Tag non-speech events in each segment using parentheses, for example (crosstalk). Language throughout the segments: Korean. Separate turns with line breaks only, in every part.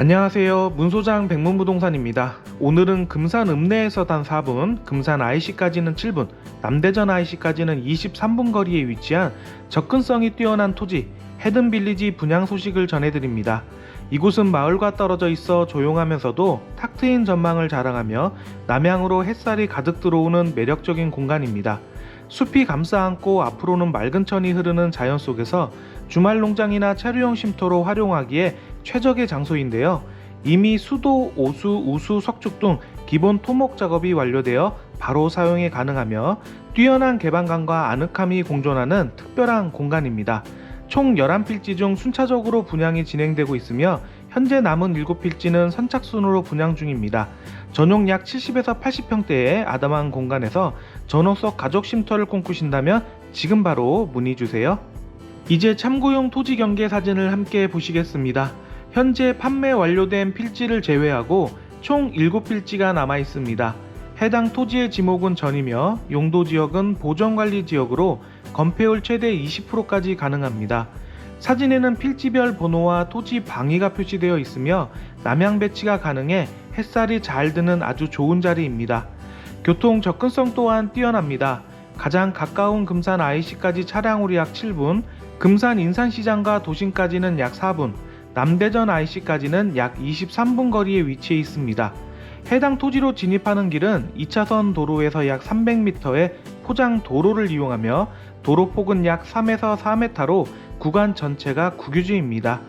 안녕하세요. 문소장 백문부동산입니다. 오늘은 금산 읍내에서 단 4분, 금산 IC까지는 7분, 남대전 IC까지는 23분 거리에 위치한 접근성이 뛰어난 토지 헤든빌리지 분양 소식을 전해드립니다. 이곳은 마을과 떨어져 있어 조용하면서도 탁 트인 전망을 자랑하며 남향으로 햇살이 가득 들어오는 매력적인 공간입니다. 숲이 감싸 안고 앞으로는 맑은 천이 흐르는 자연 속에서 주말 농장이나 차류형 쉼터로 활용하기에 최적의 장소인데요. 이미 수도, 오수, 우수, 석축 등 기본 토목 작업이 완료되어 바로 사용이 가능하며 뛰어난 개방감과 아늑함이 공존하는 특별한 공간입니다. 총 11필지 중 순차적으로 분양이 진행되고 있으며 현재 남은 7필지는 선착순으로 분양 중입니다. 전용 약 70에서 80평대의 아담한 공간에서 전원석 가족 쉼터를 꿈꾸신다면 지금 바로 문의 주세요. 이제 참고용 토지 경계 사진을 함께 보시겠습니다. 현재 판매 완료된 필지를 제외하고 총 7필지가 남아 있습니다. 해당 토지의 지목은 전이며 용도 지역은 보전관리 지역으로 건폐율 최대 20%까지 가능합니다. 사진에는 필지별 번호와 토지 방위가 표시되어 있으며 남향 배치가 가능해 햇살이 잘 드는 아주 좋은 자리입니다. 교통 접근성 또한 뛰어납니다. 가장 가까운 금산 IC까지 차량으로 약 7분, 금산 인산시장과 도심까지는 약 4분, 남대전 IC까지는 약 23분 거리에 위치해 있습니다. 해당 토지로 진입하는 길은 2차선 도로에서 약 300m의 포장 도로를 이용하며 도로 폭은 약 3에서 4m로 구간 전체가 국유지입니다.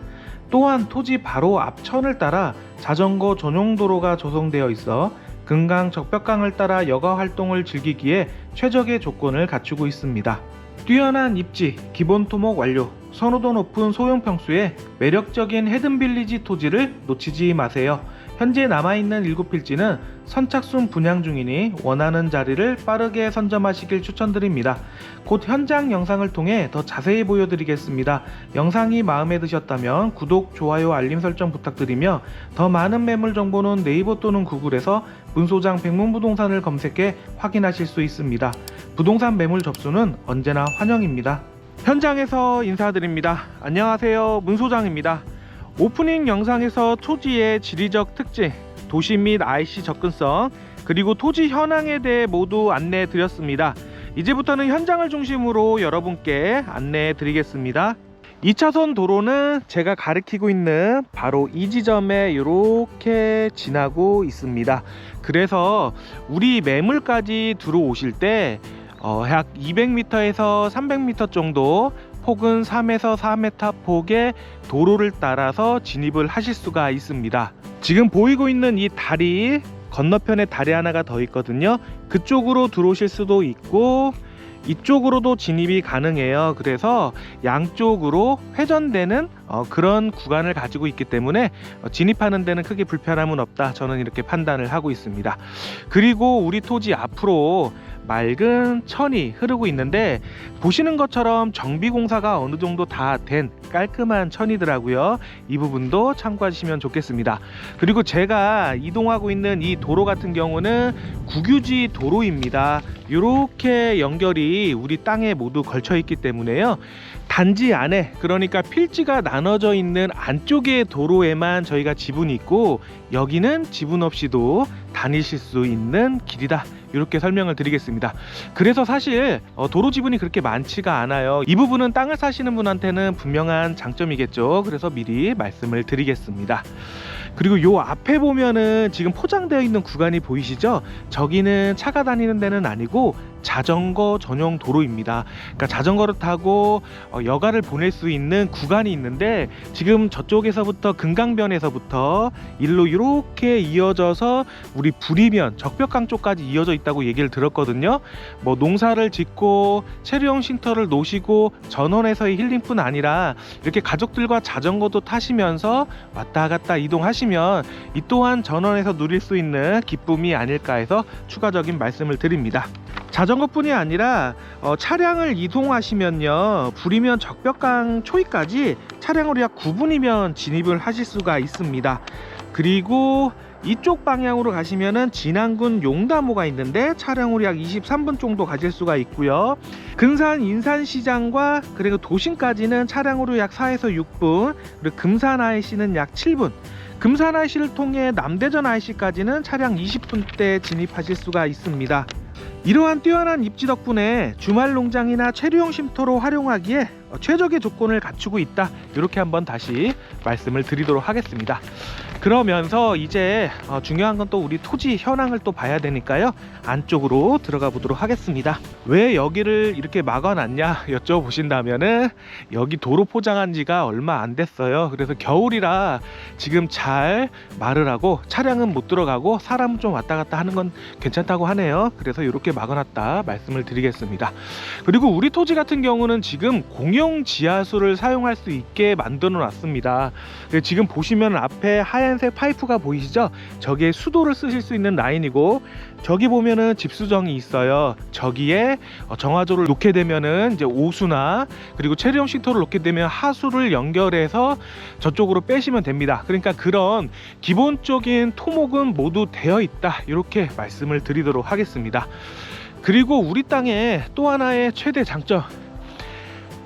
또한 토지 바로 앞천을 따라 자전거 전용 도로가 조성되어 있어 금강 적벽강을 따라 여가 활동을 즐기기에 최적의 조건을 갖추고 있습니다. 뛰어난 입지, 기본 토목 완료, 선호도 높은 소형 평수에 매력적인 헤든빌리지 토지를 놓치지 마세요. 현재 남아있는 7필지는 선착순 분양 중이니 원하는 자리를 빠르게 선점하시길 추천드립니다. 곧 현장 영상을 통해 더 자세히 보여드리겠습니다. 영상이 마음에 드셨다면 구독, 좋아요, 알림 설정 부탁드리며 더 많은 매물 정보는 네이버 또는 구글에서 문소장 백문부동산을 검색해 확인하실 수 있습니다. 부동산 매물 접수는 언제나 환영입니다. 현장에서 인사드립니다. 안녕하세요. 문 소장입니다. 오프닝 영상에서 토지의 지리적 특징, 도시 및 IC 접근성, 그리고 토지 현황에 대해 모두 안내해 드렸습니다. 이제부터는 현장을 중심으로 여러분께 안내해 드리겠습니다. 2차선 도로는 제가 가리키고 있는 바로 이 지점에 이렇게 지나고 있습니다. 그래서 우리 매물까지 들어오실 때 어, 약 200m에서 300m 정도 폭은 3에서 4m 폭의 도로를 따라서 진입을 하실 수가 있습니다. 지금 보이고 있는 이 다리 건너편에 다리 하나가 더 있거든요. 그쪽으로 들어오실 수도 있고 이쪽으로도 진입이 가능해요. 그래서 양쪽으로 회전되는 어, 그런 구간을 가지고 있기 때문에 어, 진입하는 데는 크게 불편함은 없다. 저는 이렇게 판단을 하고 있습니다. 그리고 우리 토지 앞으로 맑은 천이 흐르고 있는데 보시는 것처럼 정비 공사가 어느 정도 다 된 깔끔한 천이더라고요. 이 부분도 참고하시면 좋겠습니다. 그리고 제가 이동하고 있는 이 도로 같은 경우는 국유지 도로입니다. 이렇게 연결이 우리 땅에 모두 걸쳐 있기 때문에요. 단지 안에 그러니까 필지가 나눠져 있는 안쪽의 도로에만 저희가 지분이 있고 여기는 지분 없이도 다니실 수 있는 길이다. 이렇게 설명을 드리겠습니다. 그래서 사실 어, 도로 지분이 그렇게 많지가 않아요. 이 부분은 땅을 사시는 분한테는 분명한 장점이겠죠. 그래서 미리 말씀을 드리겠습니다. 그리고 요 앞에 보면은 지금 포장되어 있는 구간이 보이시죠? 저기는 차가 다니는 데는 아니고 자전거 전용 도로입니다. 그러니까 자전거를 타고 어, 여가를 보낼 수 있는 구간이 있는데 지금 저쪽에서부터 금강변에서부터 일로 이렇게 이어져서 우리 부리면 적벽강 쪽까지 이어져 있다고 얘기를 들었거든요. 뭐 농사를 짓고 체류형 쉼터를 놓으시고 전원에서의 힐링뿐 아니라 이렇게 가족들과 자전거도 타시면서 왔다 갔다 이동하시면 이 또한 전원에서 누릴 수 있는 기쁨이 아닐까 해서 추가적인 말씀을 드립니다. 자전거뿐이 아니라 어, 차량을 이동하시면요 부리면 적벽강 초입까지 차량으로 약 9분이면 진입을 하실 수가 있습니다. 그리고 이쪽 방향으로 가시면은 진안군 용다모가 있는데 차량으로 약 23분 정도 가질 수가 있고요. 근산 인산시장과 그리고 도심까지는 차량으로 약 4에서 6분 그리고 금산 IC는 약 7분. 금산 IC를 통해 남대전 IC까지는 차량 20분대 진입하실 수가 있습니다. 이러한 뛰어난 입지 덕분에 주말 농장이나 체류용 쉼터로 활용하기에 어, 최적의 조건을 갖추고 있다. 이렇게 한번 다시 말씀을 드리도록 하겠습니다. 그러면서 이제 어, 중요한 건 또 우리 토지 현황을 또 봐야 되니까요. 안쪽으로 들어가 보도록 하겠습니다. 왜 여기를 이렇게 막아놨냐 여쭤보신다면은 여기 도로 포장한 지가 얼마 안 됐어요. 그래서 겨울이라 지금 잘 말을 하고 차량은 못 들어가고 사람은 좀 왔다 갔다 하는 건 괜찮다고 하네요. 그래서 이렇게 막아놨다 말씀을 드리겠습니다. 그리고 우리 토지 같은 경우는 지금 공용 지하수를 사용할 수 있게 만들어 놨습니다. 네, 지금 보시면 앞에 하얀색 파이프가 보이시죠? 저기에 수도를 쓰실 수 있는 라인이고 저기 보면은 집수정이 있어요. 저기에 어, 정화조를 놓게 되면은 이제 오수나 그리고 체리형 쉼터를 놓게 되면 하수를 연결해서 저쪽으로 빼시면 됩니다. 그러니까 그런 기본적인 토목은 모두 되어 있다. 이렇게 말씀을 드리도록 하겠습니다. 그리고 우리 땅의 또 하나의 최대 장점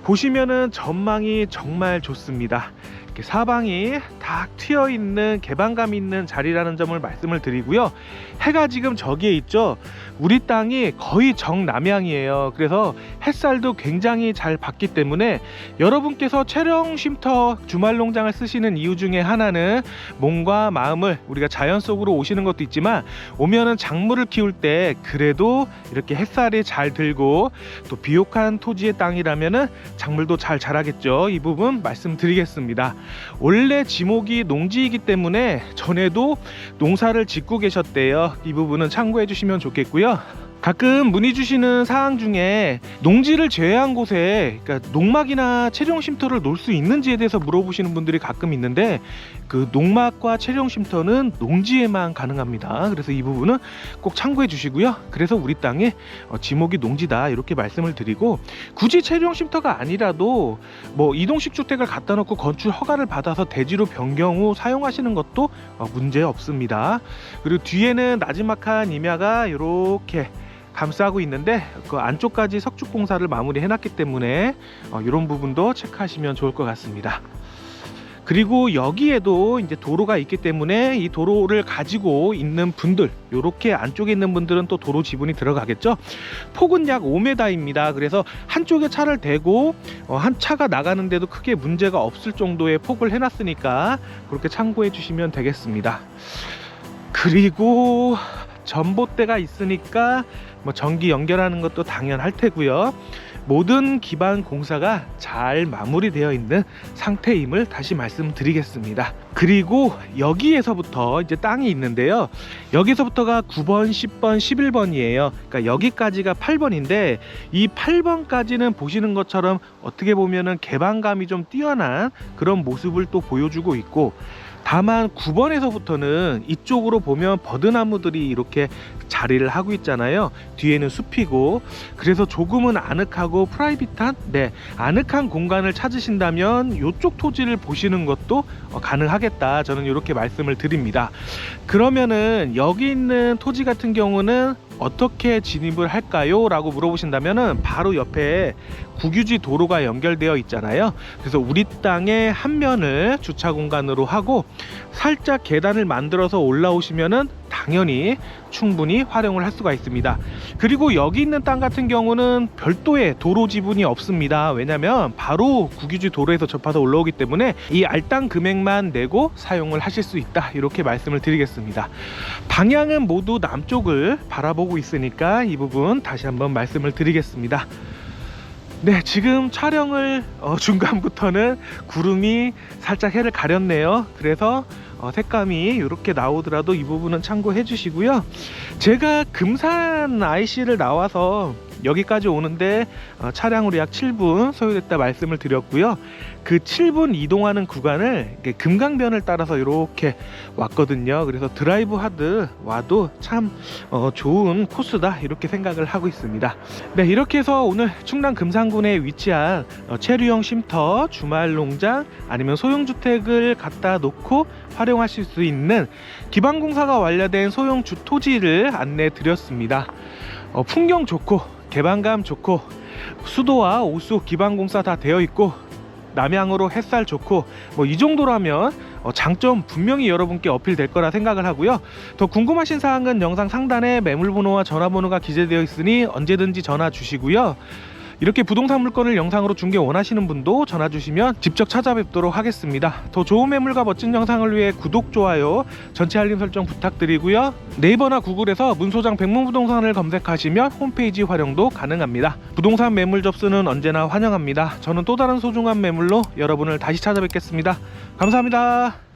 보시면은 전망이 정말 좋습니다. 이렇게 사방이 딱 트여 있는 개방감 있는 자리라는 점을 말씀을 드리고요. 해가 지금 저기에 있죠. 우리 땅이 거의 정남향이에요. 그래서 햇살도 굉장히 잘 받기 때문에 여러분께서 체령 쉼터 주말 농장을 쓰시는 이유 중에 하나는 몸과 마음을 우리가 자연 속으로 오시는 것도 있지만 오면은 작물을 키울 때 그래도 이렇게 햇살이 잘 들고 또 비옥한 토지의 땅이라면은 작물도 잘 자라겠죠. 이 부분 말씀드리겠습니다. 원래 지목이 농지이기 때문에 전에도 농사를 짓고 계셨대요. 이 부분은 참고해 주시면 좋겠고요. 가끔 문의 주시는 사항 중에 농지를 제외한 곳에 그러니까 농막이나 체령 쉼터를 놓을 수 있는지에 대해서 물어보시는 분들이 가끔 있는데 그 농막과 체령 쉼터는 농지에만 가능합니다. 그래서 이 부분은 꼭 참고해 주시고요. 그래서 우리 땅에 어, 지목이 농지다 이렇게 말씀을 드리고 굳이 체령 쉼터가 아니라도 뭐 이동식 주택을 갖다 놓고 건축 허가를 받아서 대지로 변경 후 사용하시는 것도 어, 문제 없습니다. 그리고 뒤에는 나지막한 임야가 이렇게 감싸고 있는데 그 안쪽까지 석축 공사를 마무리 해 놨기 때문에 어, 이런 부분도 체크하시면 좋을 것 같습니다. 그리고 여기에도 이제 도로가 있기 때문에 이 도로를 가지고 있는 분들 이렇게 안쪽에 있는 분들은 또 도로 지분이 들어가겠죠? 폭은 약 5m입니다. 그래서 한쪽에 차를 대고 어, 한 차가 나가는데도 크게 문제가 없을 정도의 폭을 해놨으니까 그렇게 참고해 주시면 되겠습니다. 그리고 전봇대가 있으니까 뭐 전기 연결하는 것도 당연할 테고요. 모든 기반 공사가 잘 마무리되어 있는 상태임을 다시 말씀드리겠습니다. 그리고 여기에서부터 이제 땅이 있는데요. 여기서부터가 9번, 10번, 11번이에요. 그러니까 여기까지가 8번인데 이 8번까지는 보시는 것처럼 어떻게 보면은 개방감이 좀 뛰어난 그런 모습을 또 보여주고 있고 다만 9번에서부터는 이쪽으로 보면 버드나무들이 이렇게 자리를 하고 있잖아요. 뒤에는 숲이고 그래서 조금은 아늑하고 프라이빗한 네 아늑한 공간을 찾으신다면 이쪽 토지를 보시는 것도 어, 가능하겠다. 저는 이렇게 말씀을 드립니다. 그러면은 여기 있는 토지 같은 경우는 어떻게 진입을 할까요? 라고 물어보신다면은 바로 옆에 국유지 도로가 연결되어 있잖아요. 그래서 우리 땅의 한 면을 주차 공간으로 하고 살짝 계단을 만들어서 올라오시면은 당연히 충분히 활용을 할 수가 있습니다. 그리고 여기 있는 땅 같은 경우는 별도의 도로 지분이 없습니다. 왜냐면 바로 국유지 도로에서 접하서 올라오기 때문에 이 알땅 금액만 내고 사용을 하실 수 있다. 이렇게 말씀을 드리겠습니다. 방향은 모두 남쪽을 바라보고 있으니까 이 부분 다시 한번 말씀을 드리겠습니다. 네, 지금 촬영을 어, (laughs) 중간부터는 구름이 살짝 해를 가렸네요. 그래서 어, 색감이 이렇게 나오더라도 이 부분은 참고해 주시고요. 제가 금산 IC를 나와서 여기까지 오는데 어, 차량으로 약 7분 소요됐다 말씀을 드렸고요. 그 7분 이동하는 구간을 금강변을 따라서 이렇게 왔거든요. 그래서 드라이브 하드 와도 참 어, 좋은 코스다 이렇게 생각을 하고 있습니다. 네, 이렇게 해서 오늘 충남 금산군에 위치한 어, 체류형 쉼터, 주말 농장 아니면 소형 주택을 갖다 놓고 활용하실 수 있는 기반 공사가 완료된 소형 주 토지를 안내 드렸습니다. 어, 풍경 좋고 개방감 좋고 수도와 오수 기반 공사 다 되어 있고 남향으로 햇살 좋고 뭐 이 정도라면 어, 장점 분명히 여러분께 어필될 거라 생각을 하고요. 더 궁금하신 사항은 영상 상단에 매물번호와 전화번호가 기재되어 있으니 언제든지 전화 주시고요. 이렇게 부동산 물건을 영상으로 중개 원하시는 분도 전화 주시면 직접 찾아뵙도록 하겠습니다. 더 좋은 매물과 멋진 영상을 위해 구독, 좋아요, 전체 알림 설정 부탁드리고요. 네이버나 구글에서 문소장 백문부동산을 검색하시면 홈페이지 활용도 가능합니다. 부동산 매물 접수는 언제나 환영합니다. 저는 또 다른 소중한 매물로 여러분을 다시 찾아뵙겠습니다. 감사합니다.